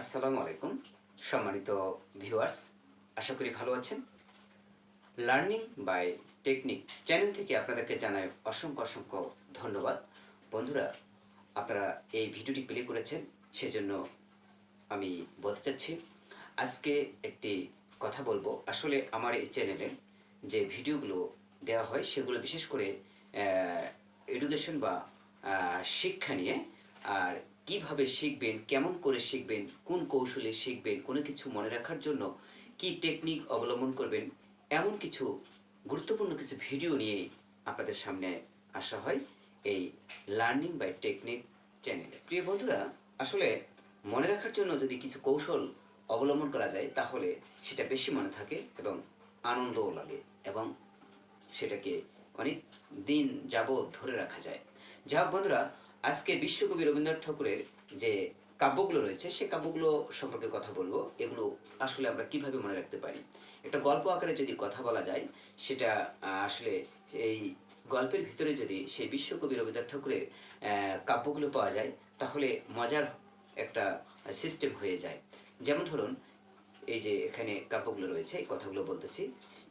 আসসালামু আলাইকুম, সম্মানিত ভিউয়ার্স, আশা করি ভালো আছেন। লার্নিং বাই টেকনিক চ্যানেল থেকে আপনাদেরকে জানাই অসংখ্য অসংখ্য ধন্যবাদ। বন্ধুরা, আপনারা এই ভিডিওটি প্লে করেছেন, সেজন্য আমি বলতে চাচ্ছি, আজকে একটি কথা বলব। আসলে আমার এই চ্যানেলে যে ভিডিওগুলো দেওয়া হয়, সেগুলো বিশেষ করে এডুকেশন বা শিক্ষা নিয়ে, আর কীভাবে শিখবেন, কেমন করে শিখবেন, কোন কৌশলে শিখবেন, কোনো কিছু মনে রাখার জন্য কি টেকনিক অবলম্বন করবেন, এমন কিছু গুরুত্বপূর্ণ কিছু ভিডিও নিয়ে আপনাদের সামনে আসা হয় এই লার্নিং বাই টেকনিক চ্যানেলে প্রিয় বন্ধুরা, আসলে মনে রাখার জন্য যদি কিছু কৌশল অবলম্বন করা যায়, তাহলে সেটা বেশি মনে থাকে এবং আনন্দও লাগে এবং সেটাকে অনেক দিন যাবৎ ধরে রাখা যায়। যা বন্ধুরা আজকে বিশ্বকবি রবীন্দ্রনাথ ঠাকুরের যে কাব্যগুলো রয়েছে, সে কাব্যগুলো সম্পর্কে কথা বলব। এগুলো আসলে আমরা কীভাবে মনে রাখতে পারি? একটা গল্প আকারে যদি কথা বলা যায়, সেটা আসলে এই গল্পের ভিতরে যদি সেই বিশ্বকবি রবীন্দ্রনাথ ঠাকুরের কাব্যগুলো পাওয়া যায়, তাহলে মজার একটা সিস্টেম হয়ে যায়। যেমন ধরুন, এই যে এখানে কাব্যগুলো রয়েছে, এই কথাগুলো বলতেছি।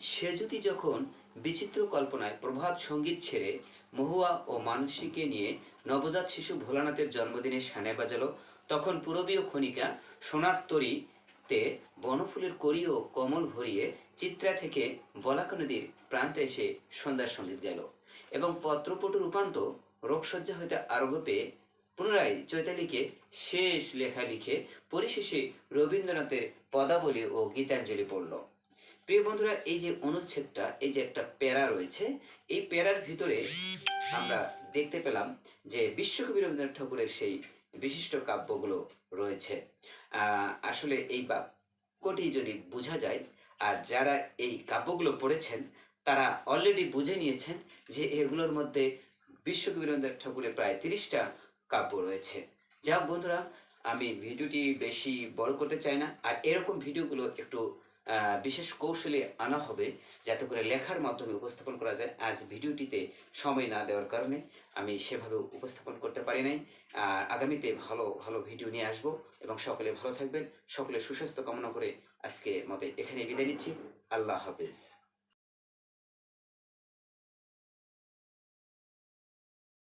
সে যদি যখন বিচিত্র কল্পনায় প্রভাত সংগীত ছেড়ে মহুয়া ও মানসীকে নিয়ে নবজাত শিশু ভোলানাথের জন্মদিনে সানে বাজালো, তখন পূরবীয় খনিকা সোনার তরীতে বনফুলের কড়ি ও কমল ভরিয়ে চিত্রা থেকে বলাকা নদীর প্রান্তে এসে সন্ধ্যার সংগীত গেল এবং পত্রপটু রূপান্ত রোগসজ্জা হইতে আরোগ্য পেয়ে পুনরায় চৈতালিকে শেষ লেখা লিখে পরিশেষে রবীন্দ্রনাথের পদাবলী ও গীতাঞ্জলি পড়ল। প্রিয় বন্ধুরা, এই যে অনুচ্ছেদটা, এই যে একটা প্যারা রয়েছে, এই প্যারার ভিতরে আমরা দেখতে পেলাম যে বিশ্বকবি রবীন্দ্রনাথ ঠাকুরের সেই বিশিষ্ট কাব্যগুলো রয়েছে। আসলে এই বাক্যটি যদি বোঝা যায়, আর যারা এই কাব্যগুলো পড়েছেন, তারা অলরেডি বুঝে নিয়েছেন যে এগুলোর মধ্যে বিশ্বকবি রবীন্দ্রনাথ ঠাকুরের প্রায় তিরিশটা কাব্য রয়েছে। যা বন্ধুরা, আমি ভিডিওটি বেশি বড় করতে চাই না, আর এরকম ভিডিওগুলো একটু বিশেষ কৌশলে আনা হবে যাতে করে লেখার মাধ্যমে উপস্থাপন করা যায়। আজ ভিডিওটিতে সময় না দেওয়ার কারণে আমি সেভাবে উপস্থাপন করতে পারি নাই। আগামীতে ভালো ভালো ভিডিও নিয়ে আসব এবং সকলে ভালো থাকবেন। সকলে সুস্বাস্থ্য কামনা করে আজকে মতে এখানে বিদায় নিচ্ছি। আল্লাহ হাফিজ।